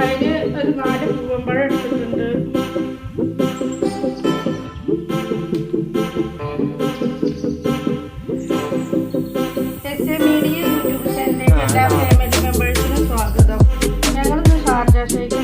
അതിന് ഒരു നാല് പൂവമ്പഴം എടുത്തിട്ടുണ്ട്. യൂട്യൂബ് ചാനലിലെ എല്ലാ ഫാമിലി മെമ്പേഴ്സിനും സ്വാഗതം. ഞങ്ങളിന്ന് ഷാർജ ഷേഖ്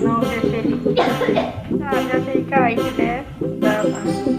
Não, já sei. Ah, já sei cair, né? Tá dá, dá.